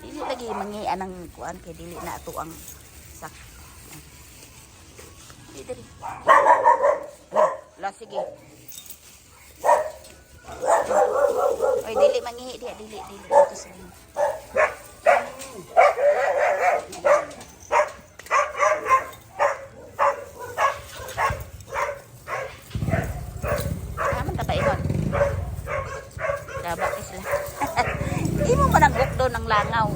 Dili lagi mangi anang kuan kay dili na ato ang sak. Dili dili. La sige. Oy dili mangihi dia dili dili dito sa inyo. Naman ta paingon. Daba ka sila. Di mo managok doon ng langaw.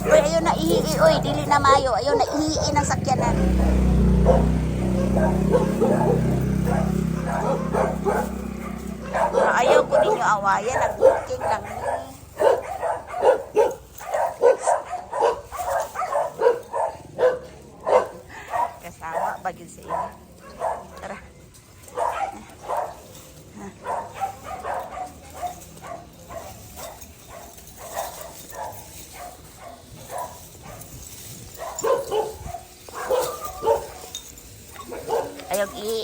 Uy, ayaw Uy, dili na mayo. Ayaw na ihihi ng sakyanan. Ah, Ayaw ko ninyo awayan. Nag-booking lang ni. Kasama ba yun sa inyo?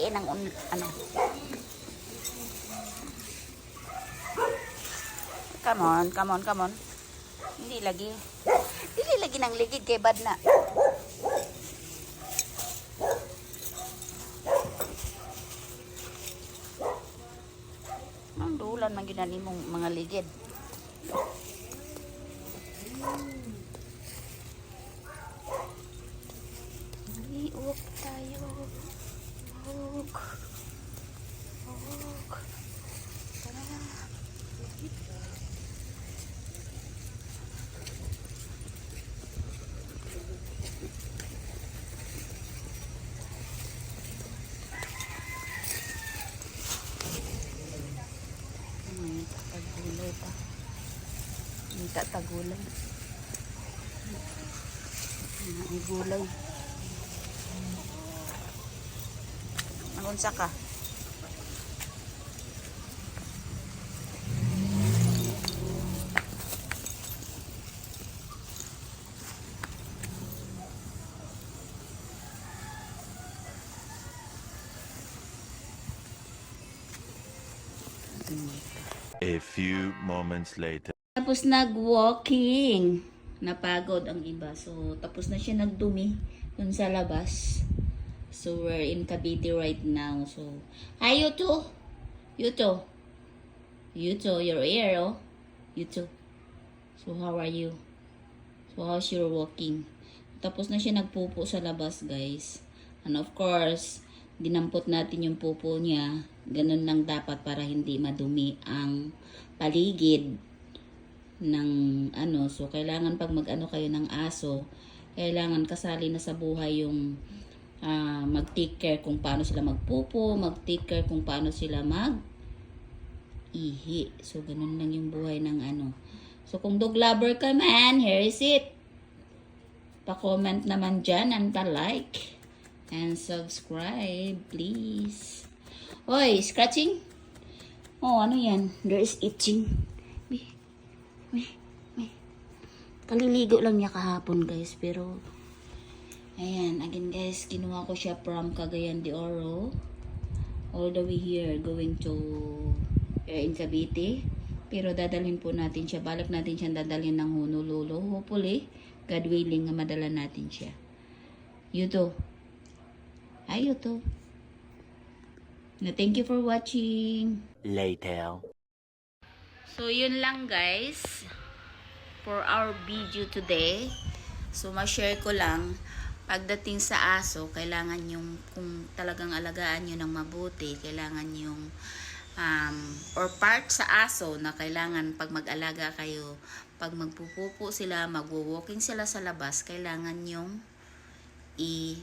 Ayaw iiin ng un- ano. Come on, come on, come on. Hindi lagi. Hindi lagi ng ligid kay bad na. Ang dulan man mong mga ligid. May tatagulay. May gulay. Mangunsa ka? A few moments later. Tapos nag-walking. Napagod ang iba. So, tapos na siya nagdumi dun sa labas. So, we're in Cavite right now. So, hi, you two. You two. You two, your ear, oh. You two. So, how are you? So, how's your walking? Tapos na siya nagpupo sa labas, guys. And of course, dinampot natin yung pupo niya. Ganun lang dapat para hindi madumi ang paligid ng ano. So, kailangan pag mag-ano kayo ng aso, kailangan kasali na sa buhay yung ah, mag-take care kung paano sila magpupo, mag-take care kung paano sila mag ihi. So, ganun lang yung buhay ng ano. So, kung dog lover ka man, here is it. Pa-comment naman dyan and pa-like. And subscribe, please. Oy, scratching? Oh, ano yan? There is itching. May, may. Kaliligo lang niya kahapon, guys. Pero, ayan. Again, guys, kinuha ko siya from Cagayan de Oro. All the way here, going to uh, in Cavite. Pero dadalhin po natin siya. Balak natin siya dadalhin ng Honolulu. Hopefully, God willing, nga madala natin siya. Hi, you too. Na thank you for watching. Later. So, yun lang guys. For our video today. So, ma-share ko lang. Pagdating sa aso, kailangan yung, kung talagang alagaan nyo ng mabuti, kailangan yung, um, or part sa aso na kailangan pag mag-alaga kayo, pag magpupupo sila, magwo-walking sila sa labas, kailangan yung i,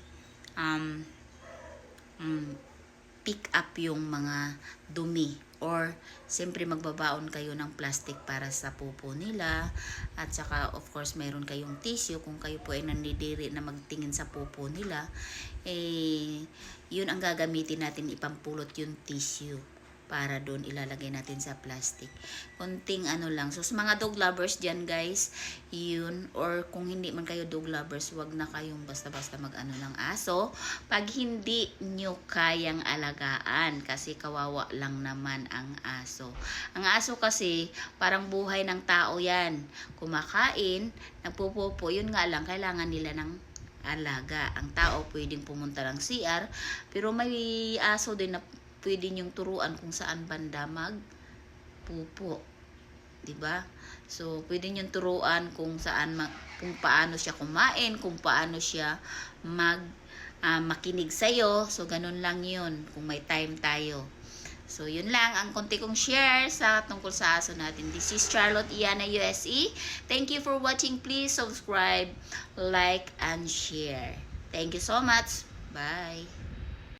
um, mm, pick up yung mga dumi or siyempre magbabaon kayo ng plastic para sa pupo nila. At saka of course mayroon kayong tissue kung kayo po ay nandidiri na magtingin sa pupo nila eh yun ang gagamitin natin ipampulot yung tissue para doon ilalagay natin sa plastic. Konting ano lang. So, sa mga dog lovers dyan, guys, yun. Or kung hindi man kayo dog lovers, wag na kayong basta-basta mag-ano ng aso. Pag hindi nyo kayang alagaan, kasi kawawa lang naman ang aso. Ang aso kasi, parang buhay ng tao yan. Kumakain, nagpupupo, yun nga lang, kailangan nila ng alaga. Ang tao pwedeng pumunta ng CR, pero may aso din na pwede niyong turuan kung saan banda mag pupo. 'Di ba? So, pwede niyong turuan kung saan ma- kung paano siya kumain, kung paano siya mag ah, makinig sa So, ganun lang 'yun kung may time tayo. So, yun lang ang konti kong share sa tungkol sa aso natin. This is Charlotte Iana USE. Thank you for watching. Please subscribe, like, and share. Thank you so much. Bye.